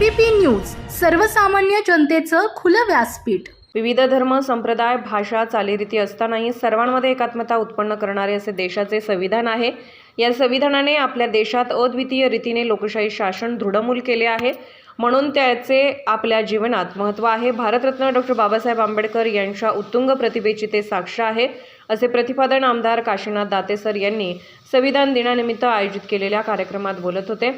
ABP news सर्वसामान्य जनतेचं खुलं व्यासपीठ. विविध धर्म संप्रदाय भाषा चालीरीती असतानाही सर्वांमध्ये एकात्मता उत्पन्न करणारे असे देशाचे संविधान आहे. या संविधानाने आपल्या देशात अद्वितीय रीतीने लोकशाही शासन दृढमूल केले आहे. म्हणून त्याचे आपल्या जीवनात महत्त्व आहे. भारतरत्न डॉक्टर बाबासाहेब आंबेडकर यांच्या उत्तुंग प्रतिभेची ते साक्ष आहे असे प्रतिपादन आमदार काशीनाथ दातेसर यांनी संविधान दिनानिमित्त आयोजित केलेल्या कार्यक्रमात बोलत होते.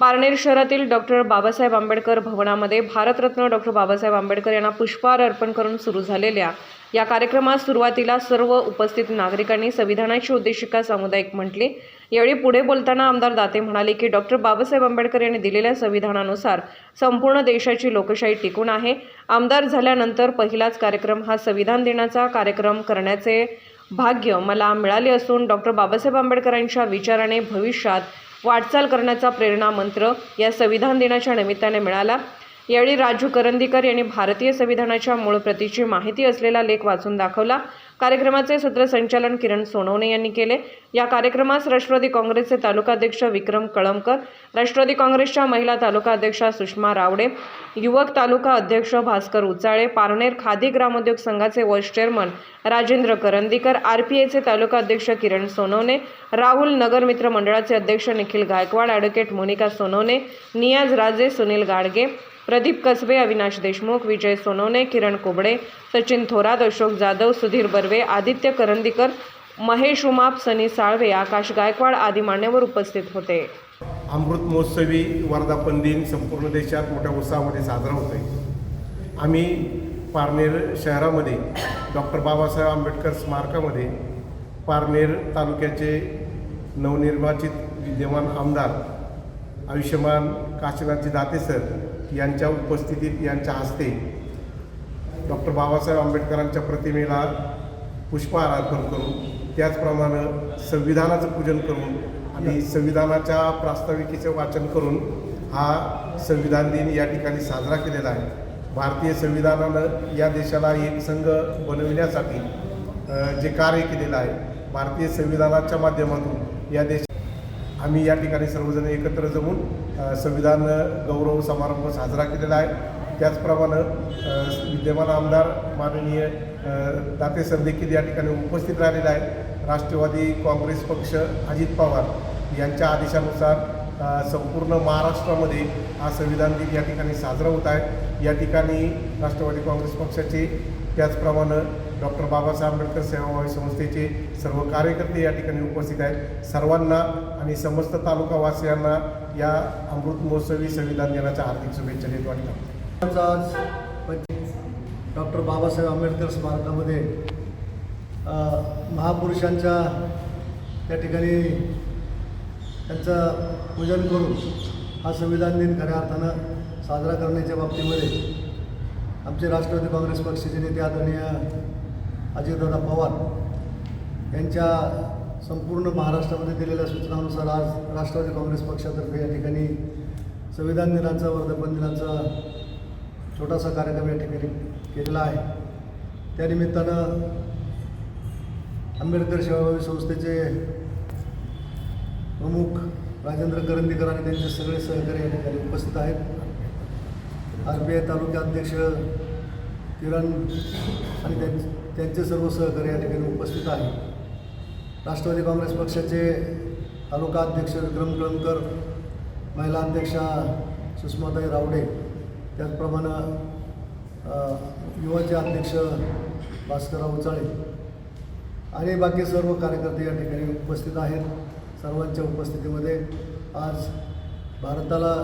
पारनेर शहरातील डॉक्टर बाबासाहेब आंबेडकर भवनामध्ये भारतरत्न डॉक्टर बाबासाहेब आंबेडकर यांना पुष्पहार अर्पण करून सुरू झालेल्या या कार्यक्रमात सुरुवातीला सर्व उपस्थित नागरिकांनी संविधानाची उद्देशिका सामुदायिक म्हटली. यावेळी पुढे बोलताना आमदार दाते म्हणाले की डॉक्टर बाबासाहेब आंबेडकर यांनी दिलेल्या संविधानानुसार संपूर्ण देशाची लोकशाही टिकून आहे. आमदार झाल्यानंतर पहिलाच कार्यक्रम हा संविधान दिनाचा कार्यक्रम करण्याचे भाग्य मला मिळाले असून डॉक्टर बाबासाहेब आंबेडकरांच्या विचाराने भविष्यात वाटचाल करण्याचा प्रेरणा मंत्र या संविधान दिनाच्या निमित्ताने मिळाला. यावेळी राजू करंदीकर यांनी भारतीय संविधानाच्या मूळ प्रतीची माहिती असलेला लेख वाचून दाखवला. कार्यक्रमाचे सूत्रसंचालन किरण सोनवणे यांनी केले. या कार्यक्रमास राष्ट्रवादी काँग्रेसचे तालुकाध्यक्ष विक्रम कळमकर राष्ट्रवादी काँग्रेसच्या महिला तालुका अध्यक्षा सुषमा रावडे युवक तालुका अध्यक्ष भास्कर उचाळे पारनेर खादी ग्रामोद्योग संघाचे vice chairman Rajendra Karandikar R P एचे तालुका अध्यक्ष किरण सोनवणे राहुल नगर मित्र मंडळाचे अध्यक्ष निखिल गायकवाड ॲडव्होकेट मोनिका सोनवणे नियाज राजे सुनील गाडगे प्रदीप कसबे अविनाश देशमुख विजय सोनवणे किरण कोबडे सचिन थोरात अशोक जाधव सुधीर बर्वे आदित्य करंदीकर महेश उमाप सनी साळवे आकाश गायकवाड आदी मान्यवर उपस्थित होते. अमृत महोत्सवी वर्धापन दिन संपूर्ण देशात मोठ्या उत्साहामध्ये साजरा होतोय. आम्ही पारनेर शहरामध्ये डॉक्टर बाबासाहेब आंबेडकर स्मारकामध्ये पारनेर तालुक्याचे नवनिर्वाचित विद्यमान आमदार आयुष्यमान काशीनाथजी दाते सर यांच्या उपस्थितीत यांच्या हस्ते डॉक्टर बाबासाहेब आंबेडकरांच्या प्रतिमेला पुष्पहार अर्पण करून त्याचप्रमाणे संविधानाचं पूजन करून आणि संविधानाच्या प्रास्ताविकेचं वाचन करून हा संविधान दिन या ठिकाणी साजरा केलेला आहे. भारतीय संविधानानं या देशाला एक संघ बनविण्यासाठी जे कार्य केलेलं आहे भारतीय संविधानाच्या माध्यमातून या देश आम्ही या ठिकाणी सर्वजण एकत्र जमून संविधान गौरव समारंभ साजरा केलेला आहे. त्याचप्रमाणे विद्यमान आमदार माननीय दाते सर देखील या ठिकाणी उपस्थित राहिलेला आहे राष्ट्रवादी काँग्रेस पक्ष अजित पवार यांच्या आदेशानुसार संपूर्ण महाराष्ट्रामध्ये हा संविधान दिन या ठिकाणी साजरा होत आहे. या ठिकाणी राष्ट्रवादी काँग्रेस पक्षाचे त्याचप्रमाणे डॉक्टर बाबासाहेब आंबेडकर सेवाभावी संस्थेचे सर्व कार्यकर्ते या ठिकाणी उपस्थित आहेत. सर्वांना आणि समस्त तालुकावासियांना या अमृत महोत्सवी संविधान दिनाच्या हार्दिक शुभेच्छा देतो आणि आज डॉक्टर बाबासाहेब आंबेडकर स्मारकामध्ये महापुरुषांच्या त्या ठिकाणी त्यांचं पूजन करून हा संविधान दिन खऱ्या अर्थानं साजरा करण्याच्या बाबतीमध्ये आमचे राष्ट्रवादी काँग्रेस पक्षाचे नेते आदरणीय अजितदादा पवार यांच्या संपूर्ण महाराष्ट्रामध्ये दिलेल्या सूचनानुसार आज राष्ट्रवादी काँग्रेस पक्षातर्फे या ठिकाणी संविधान दिनाचा वर्धापन दिनाचा छोटासा कार्यक्रम या ठिकाणी केलेला आहे. त्यानिमित्तानं आंबेडकर सेवाभावी संस्थेचे प्रमुख राजेंद्र करंदीकर आणि त्यांचे सगळे सहकारी या ठिकाणी उपस्थित आहेत. आर बी आय तालुका अध्यक्ष किरण आणि त्यांचे त्यांचे सर्व सहकारी या ठिकाणी उपस्थित आहेत. राष्ट्रवादी काँग्रेस पक्षाचे तालुका अध्यक्ष विक्रम कळमकर महिला अध्यक्षा सुषमाताई रावडे त्याचप्रमाणे युवाचे अध्यक्ष भास्करराव उचाळे आणि बाकी सर्व कार्यकर्ते या ठिकाणी उपस्थित आहेत. सर्वांच्या उपस्थितीमध्ये आज भारताला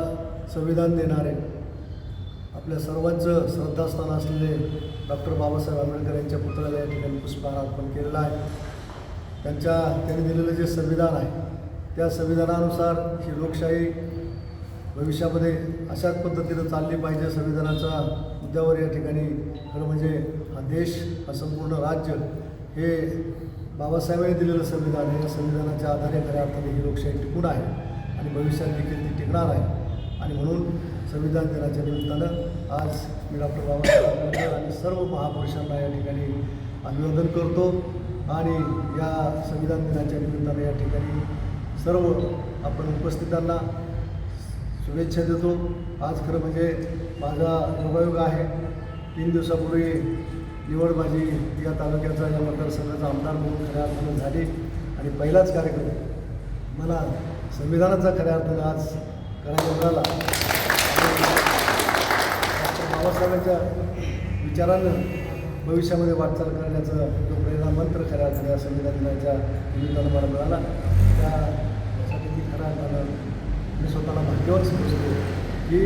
संविधान देणारे आपल्या सर्वांचं श्रद्धास्थान असलेले डॉक्टर बाबासाहेब आंबेडकर यांच्या पुतळ्याला या ठिकाणी पुष्पहार अर्पण केलेला आहे. त्यांच्या त्यांनी दिलेलं जे संविधान आहे त्या संविधानानुसार ही लोकशाही भविष्यामध्ये अशाच पद्धतीनं चालली पाहिजे. संविधानाचा मुद्द्यावर या ठिकाणी खरं म्हणजे हा देश हा संपूर्ण राज्य हे बाबासाहेबांनी दिलेलं संविधान आहे. या संविधानाच्या आधारे खऱ्या अर्थाने ही लोकशाही टिकून आहे आणि भविष्यात देखील ती टिकणार आहे. आणि म्हणून संविधान दिनाच्या निमित्तानं आज मी डॉक्टर बाबासाहेब आंबेडकर आणि सर्व महापुरुषांना या ठिकाणी अभिवादन करतो. आणि या संविधान दिनाच्या निमित्तानं या ठिकाणी सर्व आपण उपस्थितांना शुभेच्छा देतो. आज खरं म्हणजे माझा योगायोग आहे. तीन दिवसापूर्वी निवड माझी या तालुक्याचा या मतदारसंघाचा आमदार म्हणून खऱ्या अर्थानं झाली. आणि पहिलाच कार्यक्रम मला संविधानाचा खऱ्या अर्थानं आज करायला बाबासाहेबांच्या विचारानं भविष्यामध्ये वाटचाल करण्याचं जो प्रेरणा मंत्र खऱ्या अर्थाने या संविधान दिनाच्या निमित्तानं मला मिळाला त्यासाठी मी खऱ्या अर्थानं मी स्वतःला भाग्यवान समजतो की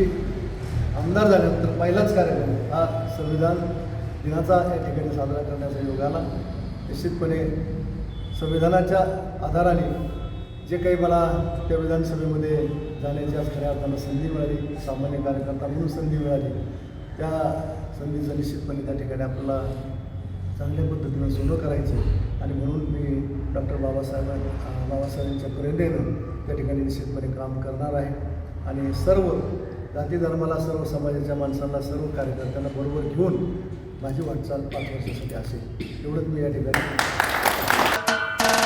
आमदार झाल्यानंतर पहिलाच कार्यक्रम हा संविधान दिनाचा या ठिकाणी साजरा करण्याचा योग आला. निश्चितपणे संविधानाच्या आधाराने जे काही मला त्या विधानसभेमध्ये जाण्याची खऱ्या अर्थानं संधी मिळाली सामान्य कार्यकर्ता म्हणून संधी मिळाली त्या संधीचं निश्चितपणे त्या ठिकाणी आपल्याला चांगल्या पद्धतीनं सोनं करायचं आणि म्हणून मी डॉक्टर बाबासाहेब बाबासाहेबांच्या प्रेरणेनं त्या ठिकाणी निश्चितपणे काम करणार आहे. आणि सर्व जाती धर्माला सर्व समाजाच्या माणसांना सर्व कार्यकर्त्यांना बरोबर घेऊन माझी वाटचाल पाच वर्षासाठी असेल. एवढंच मी या ठिकाणी